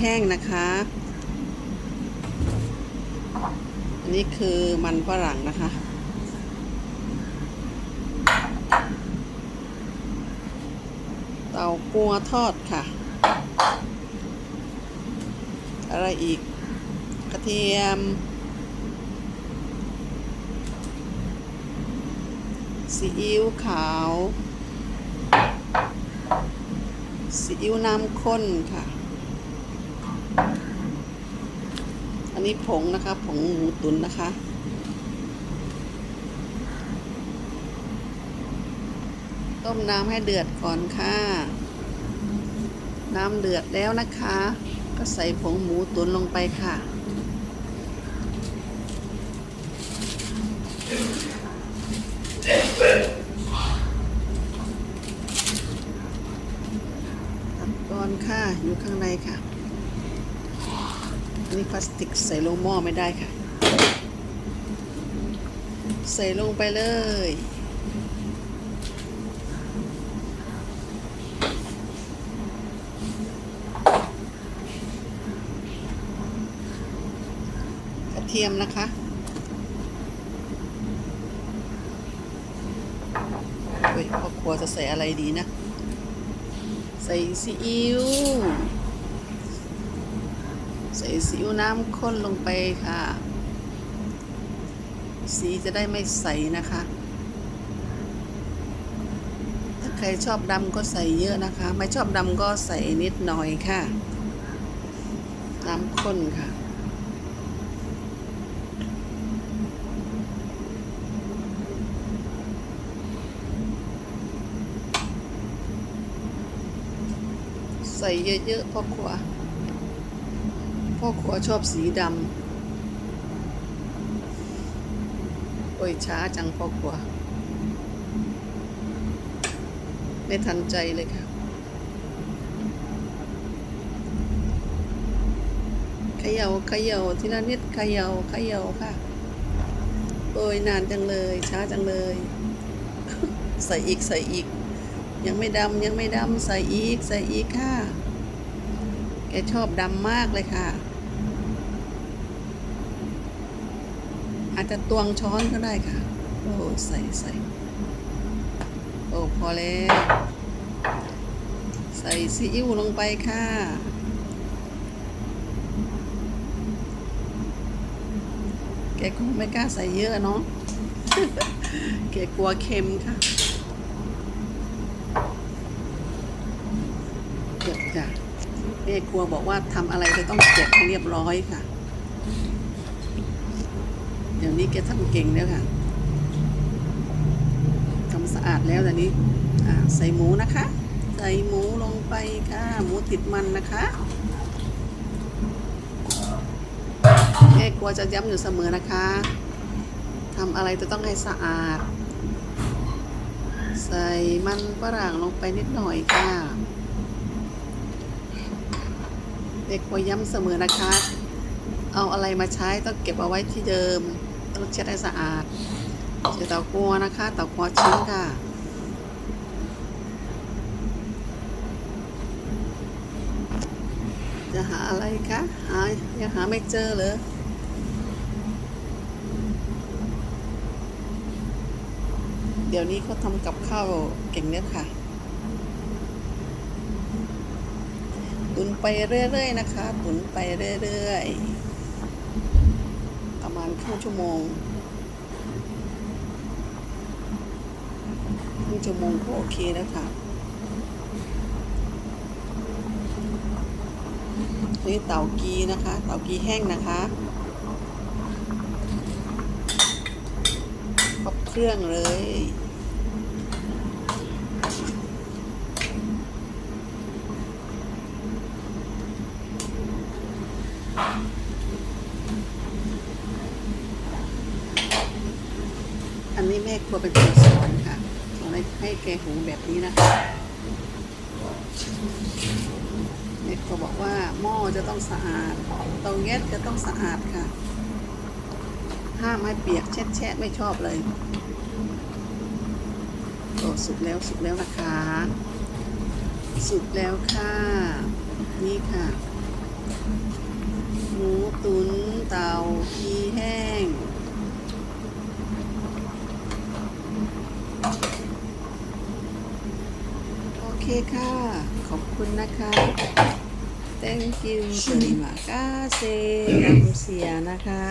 แห้งนะคะอันนี้คือมันฝรั่งนะคะ เต่ากัวทอดค่ะ อะไรอีก กระเทียม ซีอิ๊วขาวซีอิ๊วน้ำข้นค่ะ อันนี้ผงนะคะ ผงหมูตุ๋นนะคะ ต้มน้ำให้เดือดก่อนค่ะ น้ำเดือดแล้วนะคะ ก็ใส่ผงหมูตุ๋นลงไปค่ะตัดก่อนค่ะ อยู่ข้างในค่ะ นนี้พลาสติกใส่ลงหม้อไม่ได้ค่ะ ใส่ลงไปเลย กระเทียมนะคะเฮ้ยพ่อครัวจะใส่อะไรดีนะ ใส่ซีอิ๊ว ใส่ซีอิ๊วน้ำข้นลงไปค่ะ สีจะได้ไม่ใสนะคะ ถ้าใครชอบดำก็ใส่เยอะนะคะ ไม่ชอบดำก็ใส่นิดหน่อยค่ะ น้ำข้นค่ะใส่เยอะๆพ่อครัว พ่อครัวชอบสีดำโอ้ยช้าจังพ่อครัวไม่ทันใจเลยค่ะ ขย่าขย่าทีละนิดขย่าขย่าค่ะ โอ้ยนานจังเลย ช้าจังเลย ใส่อีกใส่อีก ยังไม่ดำยังไม่ดำใส่อีกใส่อีกค่ะแกชอบดำมากเลยค่ะ อาจจะตวงช้อนก็ได้ค่ะ โอ้ใส่ใส่โอ้พอแล้วใส่ซีอิ๊วลงไปค่ะ แกคงไม่กล้าใส่เยอะเนาะแกกลัวเค็มค่ะเก็บจ้ะแม่ครัวบอกว่าทำอะไรจะต้องเก็บให้เรียบร้อยค่ะ เดี๋ยวนี้แกทำเก่งแล้วค่ะทำสะอาดแล้วแต่นี้ใส่หมูนะคะ ใส่หมูลงไปค่ะ หมูติดมันนะคะแม่ครัวจะย้ำอยู่เสมอนะคะทำอะไรจะต้องให้สะอาด ใส่มันฝรั่งลงไปนิดหน่อยค่ะเด็กควย้ำเสมอนะคะ เอาอะไรมาใช้ต้องเก็บเอาไว้ที่เดิม ต้องเช็ดให้สะอาดเดี๋ยวเตากัวนะคะเตากัวชิ้นค่ะจะหาอะไรคะหายังหาไม่เจอเลยเดี๋ยวนี้เขาทำกับข้าวเก่งเนี่ยค่ะตุนไปเรื่อยๆนะคะ ตุนไปเรื่อยๆ มาณครึ่งชั่วโมงครึ่งชั่วโมงก็โอเคแล้วค่ะนี่เต่ากีนะคะ เต่ากีแห้งนะคะครบเครื่องเลย ม่ครัวเป็นคนสอนค่ะสอนให้ให้แกหุงแบบนี้นะคะแม่ครัวบอกว่าหม้อจะต้องสะอาดเตาแก๊สจะต้องสะอาดค่ะ ห้ามให้เปียกแช่ๆไม่ชอบเลยโอ้สุกแล้วสุกแล้วนะคะ สุกแล้วค่ะ นี่ค่ะซูตุน ค่ะ ขอบคุณนะคะ thank you terima kasih กัมเซียนะคะ